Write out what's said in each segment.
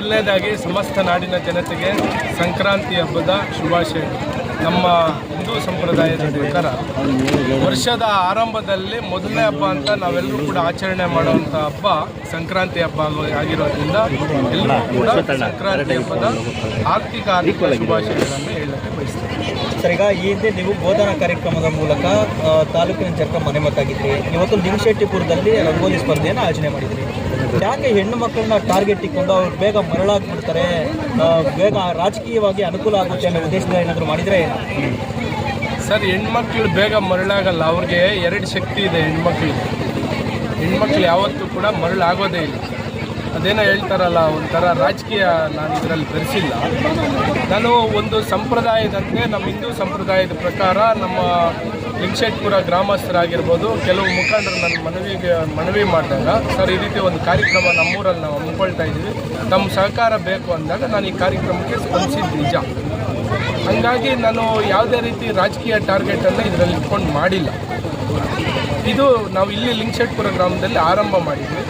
ಮೊದಲನೇದಾಗಿ ಸಮಸ್ತ ನಾಡಿನ ಜನತೆಗೆ ಸಂಕ್ರಾಂತಿ ಹಬ್ಬದ ಶುಭಾಶಯ. ನಮ್ಮ ಹಿಂದೂ ಸಂಪ್ರದಾಯದ ಪ್ರಕಾರ ವರ್ಷದ ಆರಂಭದಲ್ಲಿ ಮೊದಲನೇ ಹಬ್ಬ ಅಂತ ನಾವೆಲ್ಲರೂ ಕೂಡ ಆಚರಣೆ ಮಾಡುವಂಥ ಹಬ್ಬ ಸಂಕ್ರಾಂತಿ ಹಬ್ಬ ಆಗೋ- ಆಗಿರೋದ್ರಿಂದ ಎಲ್ಲರೂ ಕೂಡ ಸಂಕ್ರಾಂತಿ ಹಬ್ಬದ ಆರ್ಥಿಕ ಆರ್ಥಿಕ ಶುಭಾಶಯಗಳನ್ನು ಹೇಳಕ್ಕೆ ಬಯಸ್ತೀವಿ. ಸರ್, ಈಗ ಈ ಹಿಂದೆ ನೀವು ಬೋಧನಾ ಕಾರ್ಯಕ್ರಮದ ಮೂಲಕ ತಾಲೂಕಿನ ಜನರ ಮನೆ ಮತ್ತಾಗಿದ್ದೀರಿ ಇವತ್ತು ಲಿಂಗಶೆಟ್ಟಿಪುರದಲ್ಲಿ ರಂಗೋಲಿ ಸ್ಪರ್ಧೆಯನ್ನು ಆಯೋಜನೆ ಮಾಡಿದ್ರಿ. ಯಾಕೆ ಹೆಣ್ಣು ಮಕ್ಕಳನ್ನ ಟಾರ್ಗೆಟ್ ಇಟ್ಕೊಂಡು ಅವ್ರು ಬೇಗ ಮರಳಾಗ್ಬಿಡ್ತಾರೆ ಬೇಗ ರಾಜಕೀಯವಾಗಿ ಅನುಕೂಲ ಆಗುತ್ತೆ ಅನ್ನೋ ಉದ್ದೇಶದ ಏನಾದರೂ ಮಾಡಿದರೆ ಸರ್, ಹೆಣ್ಮಕ್ಳು ಬೇಗ ಮರಳಾಗಲ್ಲ. ಅವ್ರಿಗೆ ಎರಡು ಶಕ್ತಿ ಇದೆ ಹೆಣ್ಮಕ್ಳಿಗೆ. ಹೆಣ್ಮಕ್ಳು ಯಾವತ್ತೂ ಕೂಡ ಮರಳಾಗೋದೇ ಇಲ್ಲ. ಅದೇನೋ ಹೇಳ್ತಾರಲ್ಲ, ಒಂಥರ ರಾಜಕೀಯ ನಾನು ಇದರಲ್ಲಿ ಬೆರೆಸಿಲ್ಲ. ನಾನು ಒಂದು ಸಂಪ್ರದಾಯದಂತೆ, ನಮ್ಮ ಹಿಂದೂ ಸಂಪ್ರದಾಯದ ಪ್ರಕಾರ ನಮ್ಮ ಲಿಂಗಶೆಟ್ಪುರ ಗ್ರಾಮಸ್ಥರಾಗಿರ್ಬೋದು, ಕೆಲವು ಮುಖಂಡರು ನನ್ನ ಮನವಿಗೆ, ಮನವಿ ಮಾಡಿದಾಗ, ಸರ್, ಈ ರೀತಿ ಒಂದು ಕಾರ್ಯಕ್ರಮ ನಮ್ಮೂರಲ್ಲಿ ನಾವು ಹಮ್ಮಿಕೊಳ್ತಾ ಇದ್ದೀವಿ. ತಮ್ಮ ಸಹಕಾರ ಬೇಕು ಅಂದಾಗ ನಾನು ಈ ಕಾರ್ಯಕ್ರಮಕ್ಕೆ ಸ್ಪಂದಿಸಿದ್ದು ನಿಜ. ಹಂಗಾಗಿ ನಾನು ಯಾವುದೇ ರೀತಿ ರಾಜಕೀಯ ಟಾರ್ಗೆಟನ್ನು ಇದರಲ್ಲಿ ಇಟ್ಕೊಂಡು ಮಾಡಿಲ್ಲ. ಇದು ನಾವು ಇಲ್ಲಿ ಲಿಂಗಶೆಟ್ಪುರ ಗ್ರಾಮದಲ್ಲಿ ಆರಂಭ ಮಾಡಿದ್ವಿ.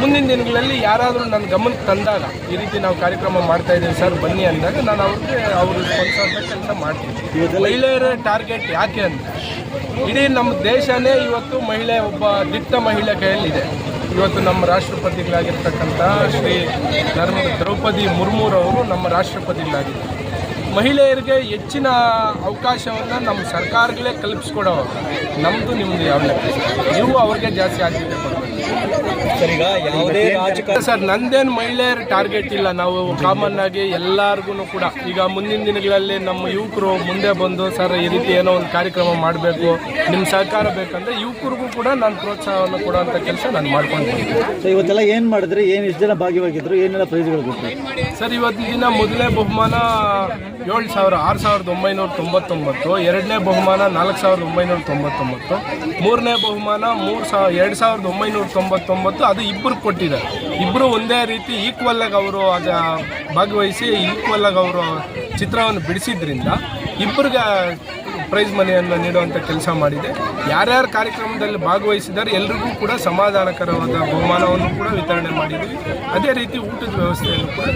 ಮುಂದಿನ ದಿನಗಳಲ್ಲಿ ಯಾರಾದರೂ ನನ್ನ ಗಮನಕ್ಕೆ ತಂದಾಗ ಈ ರೀತಿ ನಾವು ಕಾರ್ಯಕ್ರಮ ಮಾಡ್ತಾ ಇದ್ದೀವಿ ಸರ್ ಬನ್ನಿ ಅಂದಾಗ ನಾನು ಅವ್ರಿಗೆ ಅವರು ಸ್ಪಾನ್ಸರ್ ಕೆಲಸ ಮಾಡ್ತೀನಿ. ಮಹಿಳೆಯರ ಟಾರ್ಗೆಟ್ ಯಾಕೆ ಅಂತ. ಇಡೀ ನಮ್ಮ ದೇಶನೇ ಇವತ್ತು ಮಹಿಳೆ ಒಬ್ಬ ದಿಟ್ಟ ಮಹಿಳೆ ಕೈಯಲ್ಲಿದೆ. ಇವತ್ತು ನಮ್ಮ ರಾಷ್ಟ್ರಪತಿಗಳಾಗಿರ್ತಕ್ಕಂಥ ಶ್ರೀ ನರ್ಮ ದ್ರೌಪದಿ ಮುರ್ಮುರವರು ನಮ್ಮ ರಾಷ್ಟ್ರಪತಿಗಳಾಗಿದ್ದಾರೆ. ಮಹಿಳೆಯರಿಗೆ ಹೆಚ್ಚಿನ ಅವಕಾಶವನ್ನು ನಮ್ಮ ಸರ್ಕಾರಗಳೇ ಕಲ್ಪಿಸ್ಕೊಡೋ ನಮ್ಮದು ನಿಮ್ಮದು ಯಾವ ನೀವು ಅವ್ರಿಗೆ ಜಾಸ್ತಿ ಆದ್ಯತೆ ಸರ್ ಈಗ ಯಾವುದೇ ರಾಜಕಾರಣ ಸರ್ ನಂದೇನು ಮಹಿಳೆಯರ ಟಾರ್ಗೆಟ್ ಇಲ್ಲ. ನಾವು ಕಾಮನ್ ಆಗಿ ಎಲ್ಲಾರ್ಗು ಕೂಡ. ಈಗ ಮುಂದಿನ ದಿನಗಳಲ್ಲಿ ನಮ್ಮ ಯುವಕರು ಮುಂದೆ ಬಂದು ಸರ್ ಈ ರೀತಿ ಏನೋ ಒಂದು ಕಾರ್ಯಕ್ರಮ ಮಾಡಬೇಕು ನಿಮ್ಮ ಸಹಕಾರ ಬೇಕಂದ್ರೆ ಯುವಕರಿಗೂ ಕೂಡ ನಾನು ಪ್ರೋತ್ಸಾಹವನ್ನು ಕೊಡುವಂಥ ಕೆಲಸ ನಾನು ಮಾಡ್ಕೊಂಡಿದ್ದೀನಿ ಸೊ ಇವತ್ತೆಲ್ಲ ಏನು ಮಾಡಿದ್ರಿ? ಏನು ಇಷ್ಟು ಜನ ಭಾಗಿಯಾಗಿದ್ರು ಏನೆಲ್ಲ ಪ್ರೈಸ್ಗಳು ಕೊಟ್ಟರು ಸರ್ ಇವತ್ತಿನ ದಿನ ಮೊದಲನೇ ಬಹುಮಾನ ಏಳು ಸಾವಿರ ಆರು ಸಾವಿರದ ಒಂಬೈನೂರ ತೊಂಬತ್ತೊಂಬತ್ತು ಎರಡನೇ ಬಹುಮಾನ ನಾಲ್ಕು ಸಾವಿರದ ಒಂಬೈನೂರ ತೊಂಬತ್ತೊಂಬತ್ತು ಮೂರನೇ ಬಹುಮಾನ ಮೂರು ಸಾವಿರ ಎರಡು ಸಾವಿರದ ಒಂಬೈನೂರ ತೊಂಬತ್ತೊಂಬತ್ತು ಅದು ಇಬ್ಬರು ಕೊಟ್ಟಿದ್ದಾರೆ. ಇಬ್ಬರು ಒಂದೇ ರೀತಿ ಈಕ್ವಲ್ ಆಗಿ ಅವರು ಅದ ಭಾಗವಹಿಸಿ ಈಕ್ವಲ್ ಆಗಿ ಅವರು ಚಿತ್ರವನ್ನು ಬಿಡಿಸಿದ್ರಿಂದ ಇಬ್ಬರಿಗೆ ಪ್ರೈಸ್ ಮನೆಯನ್ನು ನೀಡುವಂಥ ಕೆಲಸ ಮಾಡಿದೆ. ಯಾರ್ಯಾರು ಕಾರ್ಯಕ್ರಮದಲ್ಲಿ ಭಾಗವಹಿಸಿದ್ದಾರೆ ಎಲ್ರಿಗೂ ಕೂಡ ಸಮಾಧಾನಕರವಾದ ಬಹುಮಾನವನ್ನು ಕೂಡ ವಿತರಣೆ ಮಾಡಿದ್ವಿ. ಅದೇ ರೀತಿ ಊಟದ ವ್ಯವಸ್ಥೆಯನ್ನು ಕೂಡ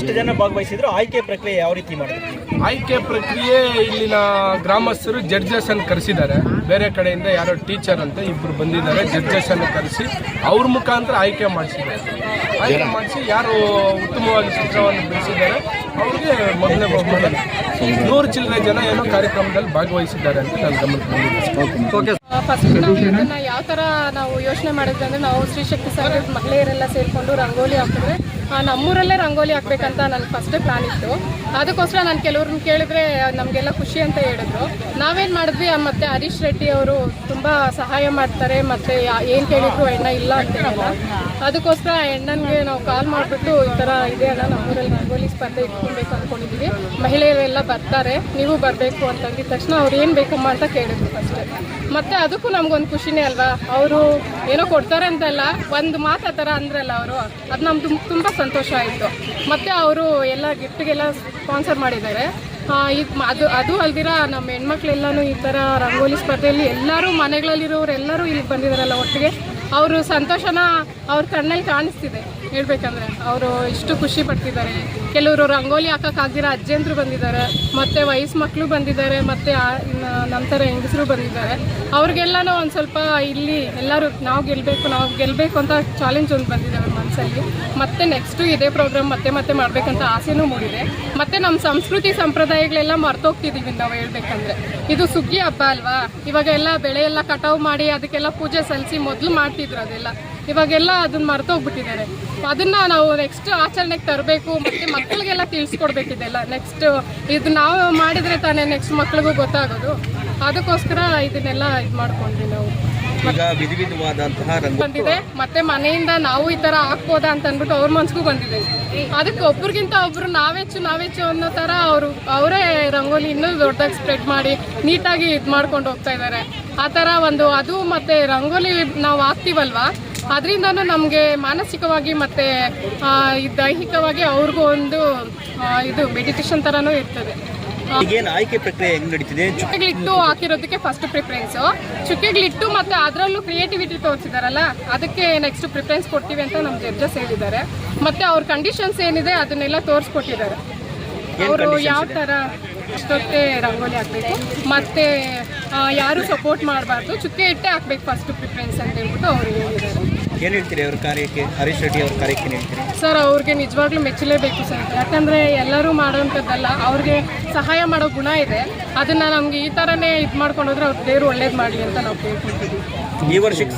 ಎಷ್ಟು ಜನ ಭಾಗವಹಿಸಿದ್ರು? ಆಯ್ಕೆ ಪ್ರಕ್ರಿಯೆ ಯಾವ ರೀತಿ ಮಾಡಿದ್ರು? ಆಯ್ಕೆ ಪ್ರಕ್ರಿಯೆ ಇಲ್ಲಿನ ಗ್ರಾಮಸ್ಥರು ಜಡ್ಜಸ್ ಅನ್ನು ಕರೆಸಿದ್ದಾರೆ. ಬೇರೆ ಕಡೆಯಿಂದ ಯಾರೋ ಟೀಚರ್ ಅಂತ ಇಬ್ಬರು ಬಂದಿದ್ದಾರೆ. ಜಡ್ಜಸ್ ಅನ್ನು ಕರೆಸಿ ಅವ್ರ ಮುಖಾಂತರ ಆಯ್ಕೆ ಮಾಡಿಸಿದ್ದಾರೆ. ಆಯ್ಕೆ ಮಾಡಿಸಿ ಯಾರು ಉತ್ತಮವಾಗಿ ಚಿತ್ರವನ್ನು ಬಿಡಿಸಿದ್ದಾರೆ ಅವ್ರಿಗೆ ಮೊದಲನೇ ಬಹುಮಾನ ನೂರು ಚಿಲ್ಲರೆ ಜನ ಏನೋ ಕಾರ್ಯಕ್ರಮದಲ್ಲಿ ಭಾಗವಹಿಸಿದ್ದಾರೆ ಅಂತ ನಾನು ಗಮನಕ್ಕೆ ಫಸ್ಟ್ ನಾವು ಇದನ್ನು ಯಾವ ಥರ ನಾವು ಯೋಚನೆ ಮಾಡಿದ್ವಿ ಅಂದರೆ ನಾವು ಶ್ರೀ ಶಕ್ತಿ ಸಂಘದ ಮಹಿಳೆಯರೆಲ್ಲ ಸೇರಿಕೊಂಡು ರಂಗೋಲಿ ಹಾಕಿದ್ರೆ ನಮ್ಮೂರಲ್ಲೇ ರಂಗೋಲಿ ಹಾಕ್ಬೇಕಂತ ನನ್ನ ಫಸ್ಟ್ ಪ್ಲಾನ್ ಇತ್ತು. ಅದಕ್ಕೋಸ್ಕರ ನಾನು ಕೆಲವ್ರನ್ನ ಕೇಳಿದ್ರೆ, ನಮಗೆಲ್ಲ ಖುಷಿ ಅಂತ ಹೇಳಿದ್ರು. ನಾವೇನು ಮಾಡಿದ್ವಿ ಮತ್ತೆ ಹರೀಶ್ ರೆಡ್ಡಿ ಅವರು ತುಂಬ ಸಹಾಯ ಮಾಡ್ತಾರೆ, ಮತ್ತು ಏನು ಕೇಳಿದ್ರು ಅಣ್ಣ ಇಲ್ಲ ಅಂತ ಹೇಳಿಲ್ಲ ಅದಕ್ಕೋಸ್ಕರ ಅಣ್ಣನಿಗೆ ನಾವು ಕಾಲ್ ಮಾಡಿಬಿಟ್ಟು ಈ ಥರ ಇದೆ ಅಣ್ಣ, ನಮ್ಮೂರಲ್ಲಿ ರಂಗೋಲಿ ಸ್ಪರ್ಧೆ ಇಟ್ಕೊಬೇಕು ಅಂದ್ಕೊಂಡಿದ್ದೀವಿ ಮಹಿಳೆಯರೆಲ್ಲ ಬರ್ತಾರೆ, ನೀವು ಬರಬೇಕು ಅಂತಂದಿದ ತಕ್ಷಣ ಅವ್ರು ಏನು ಬೇಕಮ್ಮ ಅಂತ ಕೇಳಿದ್ರು ಫಸ್ಟ್ ಮತ್ತೆ ಅದಕ್ಕೂ ನಮ್ಗೊಂದು ಖುಷಿನೇ ಅಲ್ವಾ? ಅವರು ಏನೋ ಕೊಡ್ತಾರೆ ಅಂತಲ್ಲ, ಒಂದು ಮಾತು ಆ ಥರ ಅಂದ್ರಲ್ಲ ಅವರು, ಅದು ನಮ್ಗೆ ತುಂಬ ಸಂತೋಷ ಆಯಿತು. ಮತ್ತು ಅವರು ಎಲ್ಲ ಗಿಫ್ಟ್ಗೆಲ್ಲ ಸ್ಪಾನ್ಸರ್ ಮಾಡಿದ್ದಾರೆ. ಇದ್ ಅದು ಅದು ಅಲ್ದಿರ ನಮ್ಮ ಹೆಣ್ಮಕ್ಳೆಲ್ಲನೂ ಈ ಥರ ರಂಗೋಲಿ ಸ್ಪರ್ಧೆಯಲ್ಲಿ ಎಲ್ಲರೂ ಮನೆಗಳಲ್ಲಿರೋರು ಎಲ್ಲರೂ ಇಲ್ಲಿಗೆ ಬಂದಿದ್ದಾರಲ್ಲ ಒಟ್ಟಿಗೆ. ಅವರು ಸಂತೋಷನ ಅವ್ರ ಕಣ್ಣಲ್ಲಿ ಕಾಣಿಸ್ತಿದೆ. ಹೇಳ್ಬೇಕಂದ್ರೆ ಅವರು ಇಷ್ಟು ಖುಷಿ ಪಡ್ತಿದ್ದಾರೆ. ಕೆಲವರು ರಂಗೋಲಿ ಹಾಕೋಕ್ಕಾಗಿರೋ ಅಜ್ಜಂದ್ರು ಬಂದಿದ್ದಾರೆ, ಮತ್ತು ವಯಸ್ಸು ಮಕ್ಕಳು ಬಂದಿದ್ದಾರೆ, ಮತ್ತು ನಂತರ ಹೆಂಗಸರು ಬಂದಿದ್ದಾರೆ. ಅವ್ರಿಗೆಲ್ಲನೂ ಒಂದು ಸ್ವಲ್ಪ ಇಲ್ಲಿ ಎಲ್ಲರೂ ನಾವು ಗೆಲ್ಲಬೇಕು ನಾವು ಗೆಲ್ಲಬೇಕು ಅಂತ ಚಾಲೆಂಜ್ ಒಂದು ಬಂದಿದ್ದಾರೆ ಮತ್ತೆ ನೆಕ್ಸ್ಟು ಇದೇ ಪ್ರೋಗ್ರಾಮ್ ಮತ್ತೆ ಮತ್ತೆ ಮಾಡಬೇಕಂತ ಆಸೆನೂ ಮೂಡಿದೆ. ಮತ್ತು ನಮ್ಮ ಸಂಸ್ಕೃತಿ ಸಂಪ್ರದಾಯಗಳೆಲ್ಲ ಮರ್ತೋಗ್ತಿದ್ದೀವಿ ನಾವು ಹೇಳ್ಬೇಕಂದ್ರೆ. ಇದು ಸುಗ್ಗಿ ಹಬ್ಬ ಅಲ್ವಾ? ಇವಾಗ ಎಲ್ಲ ಬೆಳೆ ಎಲ್ಲ ಕಟಾವು ಮಾಡಿ ಅದಕ್ಕೆಲ್ಲ ಪೂಜೆ ಸಲ್ಲಿಸಿ ಮೊದಲು ಮಾಡ್ತಿದ್ರು ಅದೆಲ್ಲ. ಇವಾಗೆಲ್ಲ ಅದನ್ನ ಮರ್ತೋಗ್ಬಿಟ್ಟಿದ್ದಾರೆ. ಅದನ್ನ ನಾವು ನೆಕ್ಸ್ಟ್ ಆಚರಣೆಗೆ ತರಬೇಕು, ಮತ್ತೆ ಮಕ್ಕಳಿಗೆಲ್ಲ ತಿಳಿಸ್ಕೊಡ್ಬೇಕಿದೆಲ್ಲ ನೆಕ್ಸ್ಟ್ ಇದು ನಾವು ಮಾಡಿದ್ರೆ ತಾನೇ ನೆಕ್ಸ್ಟ್ ಮಕ್ಳಿಗೂ ಗೊತ್ತಾಗೋದು. ಅದಕ್ಕೋಸ್ಕರ ಇದನ್ನೆಲ್ಲ ಇದು ಮಾಡ್ಕೊಂಡ್ವಿ ನಾವು. ಬಂದಿದೆ. ಮತ್ತೆ ಮನೆಯಿಂದ ನಾವು ಈ ತರ ಹಾಕ್ಬೋದಾ ಅಂತ ಅಂದ್ಬಿಟ್ಟು ಅವ್ರ ಮನ್ಸ್ಗೂ ಬಂದಿದೆ. ಅದಕ್ಕೆ ಒಬ್ರಿಗಿಂತ ಒಬ್ರು ನಾವೆಚ್ಚು ನಾವೆಚ್ಚು ಅನ್ನೋ ತರ ಅವರು, ಅವರೇ ರಂಗೋಲಿ ಇನ್ನೂ ದೊಡ್ಡದಾಗಿ ಸ್ಪ್ರೆಡ್ ಮಾಡಿ, ನೀಟಾಗಿ ಇದು ಮಾಡ್ಕೊಂಡು ಹೋಗ್ತಾ ಇದ್ದಾರೆ ಆ ಥರ ಒಂದು, ಅದು ಮತ್ತೆ ರಂಗೋಲಿ ನಾವು ಹಾಕ್ತೀವಲ್ವಾ ಅದರಿಂದನೂ ನಮಗೆ ಮಾನಸಿಕವಾಗಿ ಮತ್ತು ದೈಹಿಕವಾಗಿ ಅವ್ರಿಗೂ ಒಂದು ಇದು ಮೆಡಿಟೇಷನ್ ಥರನೂ ಇರ್ತದೆ. ಈಗೇನು ಆಯ್ಕೆ ಪ್ರಕ್ರಿಯೆ ಹೆಂಗ್ ನಡೀತಿದೆ? ಚುಕ್ಕೆಗಳಿಟ್ಟು ಹಾಕಿರೋದಕ್ಕೆ ಫಸ್ಟ್ ಪ್ರಿಫರೆನ್ಸ್ ಚುಕ್ಕೆಗಳಿಟ್ಟು ಮತ್ತೆ ಅದರಲ್ಲೂ ಕ್ರಿಯೇಟಿವಿಟಿ ತೋರಿಸಿದಾರಲ್ಲ ಅದಕ್ಕೆ ನೆಕ್ಸ್ಟ್ ಪ್ರಿಫರೆನ್ಸ್ ಕೊಡ್ತೀವಿ ಅಂತ ನಮ್ಮ ಜಡ್ಜಸ್ ಹೇಳಿದ್ದಾರೆ. ಮತ್ತೆ ಅವ್ರ ಕಂಡೀಷನ್ಸ್ ಏನಿದೆ ಅದನ್ನೆಲ್ಲ ತೋರಿಸ್ಕೊಟ್ಟಿದ್ದಾರೆ. ಅವರು ಯಾವ ಥರ ಅಷ್ಟೊತ್ತೆ ರಂಗೋಲಿ ಹಾಕಬೇಕು. ಮತ್ತೆ ಯಾರು ಸಪೋರ್ಟ್ ಮಾಡಬಾರ್ದು ಚುಕ್ಕೆ ಇಟ್ಟೆ ಹಾಕ್ಬೇಕು ಫಸ್ಟ್ ಪ್ರಿಫರೆನ್ಸ್ ಅಂತ ಹೇಳ್ಬಿಟ್ಟು ಅವ್ರು ಹೇಳಿದ್ದಾರೆ. ಏನ್ ಹೇಳ್ತೀರಿ ಅವ್ರ ಕಾರ್ಯಕ್ಕೆ? ಹರೀಶ್ ರೆಡ್ಡಿ ಅವ್ರ ಕಾರ್ಯಕ್ಕೆ ಏನ್ ಹೇಳ್ತೀರಿ? ಸರ್ ಅವ್ರಿಗೆ ನಿಜವಾಗ್ಲೂ ಮೆಚ್ಚಲೇಬೇಕು ಸರ್. ಯಾಕಂದರೆ ಎಲ್ಲರೂ ಮಾಡೋವಂಥದ್ದಲ್ಲ ಅವ್ರಿಗೆ ಸಹಾಯ ಮಾಡೋ ಗುಣ ಇದೆ. ಅದನ್ನು ನಮಗೆ ಈ ಥರನೇ ಇದು ಮಾಡ್ಕೊಂಡು ಹೋದ್ರೆ ಅವ್ರ ದೇವರು ಒಳ್ಳೇದು ಮಾಡಲಿ ಅಂತ ನಾವು ಕೇಳ್ಕೊಳ್ತೀವಿ. ಈ ವರ್ಷಕ್ಕೆ